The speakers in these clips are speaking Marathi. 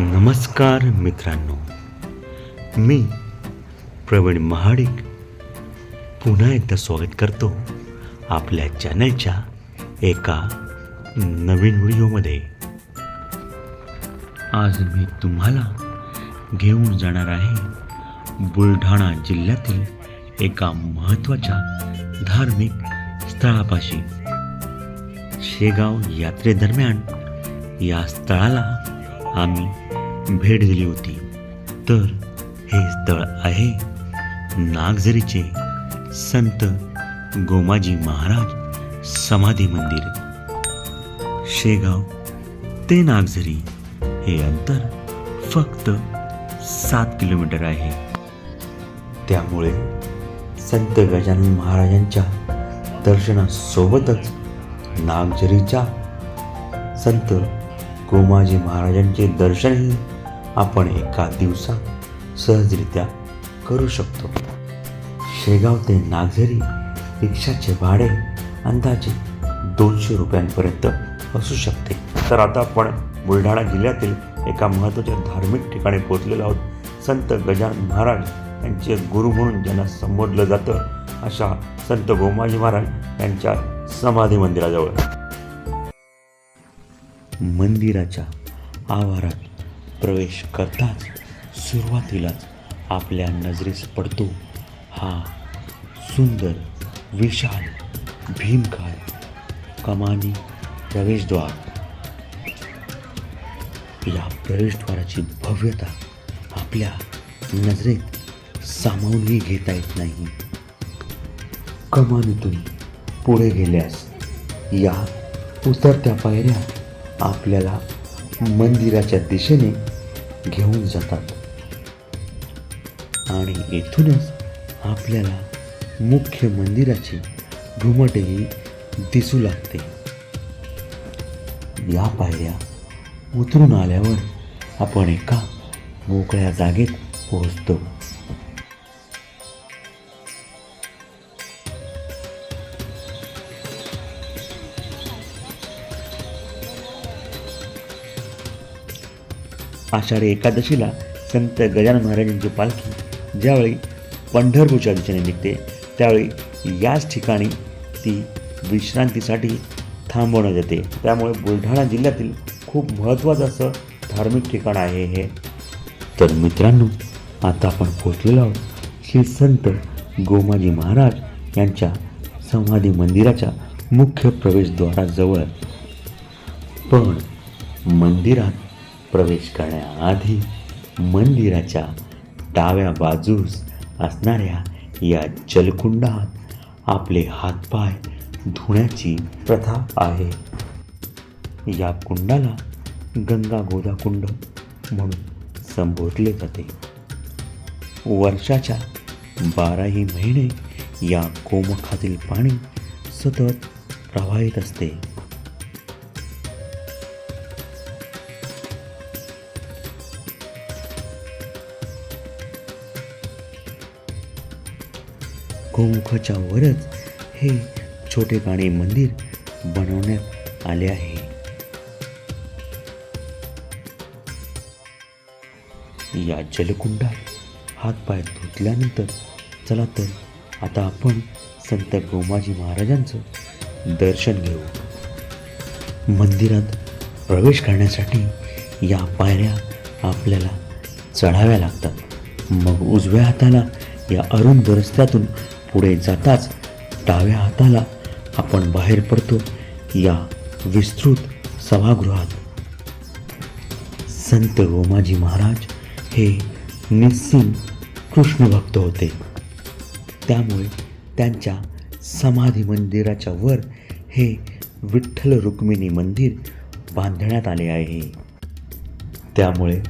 नमस्कार मित्रांनो. मी प्रवीण महाडिक. पुन्हा एकदा स्वागत करतो आपल्या चॅनलच्या एका नवीन व्हिडिओमध्ये. आज मी तुम्हाला घेऊन जाणार आहे बुलढाणा जिल्ह्यातील एका महत्त्वाच्या धार्मिक स्थळापाशी. शेगाव यात्रेदरम्यान या स्थळाला आम्ही भेट दिली होती. तर हे स्थळ आहे नागझरीचे संत गोमाजी महाराज समाधी मंदिर. शेगाव ते नागझरी हे अंतर फक्त सात किलोमीटर आहे. त्यामुळे संत गजानन महाराजांच्या दर्शनासोबतच नागझरीच्या संत गोमाजी महाराजांचे दर्शनही आपण एका दिवसात सहजरित्या करू शकतो. शेगाव ते नागझरी रिक्षाचे भाडे अंदाजे दोनशे रुपयांपर्यंत असू शकते. तर आता आपण बुलढाणा जिल्ह्यातील एका महत्त्वाच्या धार्मिक ठिकाणी पोहोचलेलो आहोत. संत गजानन महाराज यांचे गुरु म्हणून ज्यांना संबोधलं जातं अशा संत गोमाजी महाराज यांच्या समाधी मंदिराजवळ. मंदिराच्या आवारात प्रवेश करताच सुरुवातीलाच आपल्या नजरेस पडतो हा सुंदर विशाल भीमकाय कमानी प्रवेशद्वार. या प्रवेशद्वाराची भव्यता आपल्या नजरेत सामावूनही घेता येत नाही. कमानीतून पुढे गेल्यास या उतरत्या पायऱ्या आपल्याला मंदिराच्या दिशेने घेऊन जातात. आणि येथूनच आपल्याला मुख्य मंदिराची घुमटही दिसू लागते. या पायऱ्या उतरून आल्यावर आपण एका मोकळ्या जागेत पोहोचतो. आषाढी एकादशीला संत गजानन महाराजांची पालखी ज्यावेळी पंढरपूरच्या दिशेने निघते त्यावेळी याच ठिकाणी ती विश्रांतीसाठी थांबवण्यात येते. त्यामुळे बुलढाणा जिल्ह्यातील खूप महत्त्वाचं असं धार्मिक ठिकाण आहे हे. तर मित्रांनो आता आपण पोचलेलो आहोत श्री संत गोमाजी महाराज यांच्या समाधी मंदिराच्या मुख्य प्रवेशद्वाराजवळ. पण मंदिरात प्रवेश करण्याआधी मंदिराच्या डाव्या बाजूस असणाऱ्या या जलकुंडात आपले हातपाय धुण्याची प्रथा आहे. या कुंडाला गंगा गोदा कुंड म्हणून संबोधले जाते. वर्षाच्या बाराही महिने या गोमुखातील पाणी सतत प्रवाहित असते. गोमुखाच्या वरच हे छोटे काणे मंदिर बनवण्यात आले आहे. या जलकुंडात हातपाय धुतल्यानंतर चला तर आता आपण संत गोमाजी महाराजांचं दर्शन घेऊ. मंदिरात प्रवेश करण्यासाठी या पायऱ्या आपल्याला चढाव्या लागतात. मग उजव्या हाताला या अरुंद रस्त्यातून पुढे जाताच डाव्या हाताला आपण बाहेर पडतो या विस्तृत सभागृहात. संत गोमाजी महाराज हे निस्सिम कृष्णभक्त होते. त्यामुळे त्यांच्या समाधी मंदिराच्या वर हे विठ्ठल रुक्मिणी मंदिर बांधण्यात आले आहे. त्यामुळे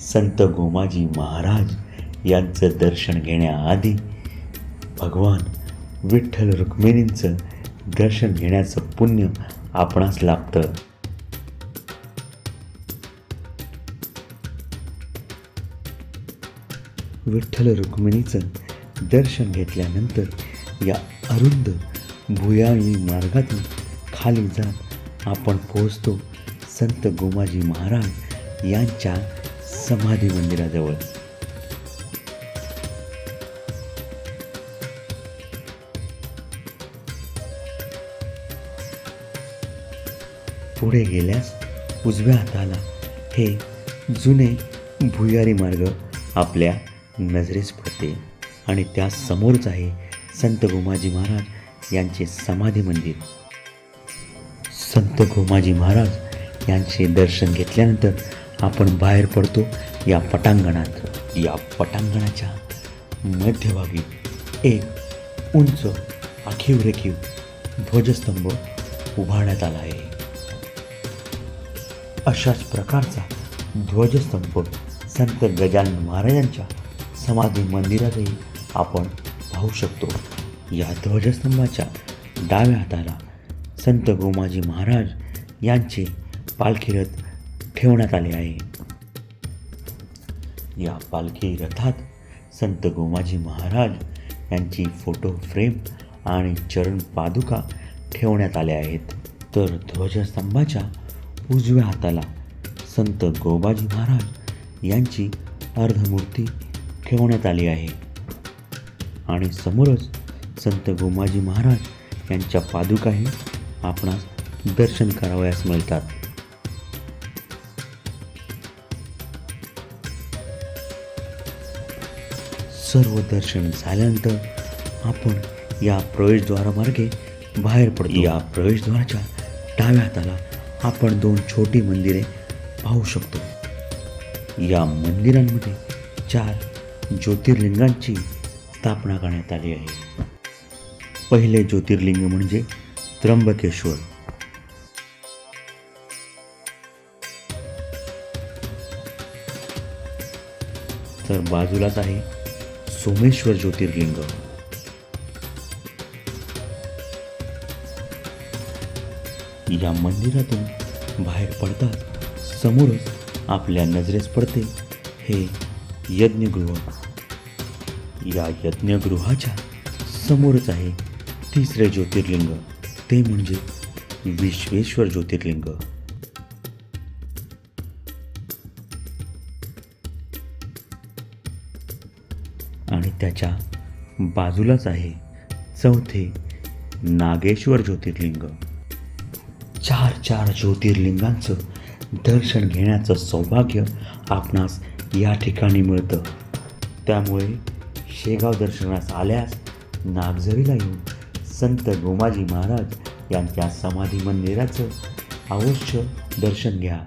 संत गोमाजी महाराज यांचं दर्शन घेण्याआधी भगवान विठ्ठल रुक्मिणींचं दर्शन घेण्याचं पुण्य आपणास लाभतं. विठ्ठल रुक्मिणीचं दर्शन घेतल्यानंतर या अरुंद भुयाळी मार्गातून खाली जात आपण पोहोचतो संत गोमाजी महाराज यांच्या समाधी मंदिराजवळ. पुढे गेल्यास उजव्या हाताला हे जुने भुयारी मार्ग आपल्या नजरेस पडते. आणि त्या समोरच आहे संत गोमाजी महाराज यांचे समाधी मंदिर. संत गोमाजी महाराज यांचे दर्शन घेतल्यानंतर आपण बाहेर पडतो या पटांगणात. या पटांगणाच्या मध्यभागी एक उंच आखीव रेखीव ध्वजस्तंभ उभारण्यात आला आहे. अशाच प्रकारचा ध्वजस्तंभ संत गजानन महाराजांच्या समाधी मंदिरातही आपण पाहू शकतो. या ध्वजस्तंभाच्या डाव्या हाताला संत गोमाजी महाराज यांचे पालखी रथ ठेवण्यात आले आहे. या पालखी रथात संत गोमाजी महाराज यांची फोटो फ्रेम आणि चरण पादुका ठेवण्यात आल्या आहेत. तर ध्वजस्तंभाच्या उजव्या हाताला संत गोबाजी महाराज यांची अर्धमूर्ती ठेवण्यात आली आहे. आणि समोरच संत गोमाजी महाराज यांच्या पादुकाही आपणास दर्शन करावयास मिळतात. सर्व दर्शन झाल्यानंतर आपण या प्रवेशद्वारामार्गे बाहेर पडतो. या प्रवेशद्वाराच्या डाव्या हाताला आपण दोन छोटी मंदिरे पाहू शकतो. या मंदिरांमध्ये चार ज्योतिर्लिंगांची स्थापना करण्यात आली आहे. पहिले ज्योतिर्लिंग म्हणजे त्र्यंबकेश्वर. तर बाजूलाच आहे सोमेश्वर ज्योतिर्लिंग. या मंदिरातून बाहेर पडतात. समोरच आपल्या नजरेस पडते हे यज्ञगृह. या यज्ञगृहाच्या समोरच आहे तिसरे ज्योतिर्लिंग. ते म्हणजे विश्वेश्वर ज्योतिर्लिंग. आणि त्याच्या बाजूलाच आहे चौथे नागेश्वर ज्योतिर्लिंग. चार चार ज्योतिर्लिंगांचं दर्शन घेण्याचं सौभाग्य आपणास या ठिकाणी मिळतं. त्यामुळे शेगाव दर्शनास आल्यास नागझरीला येऊन संत गोमाजी महाराज यांच्या समाधी मंदिराचं अवश्य दर्शन घ्या.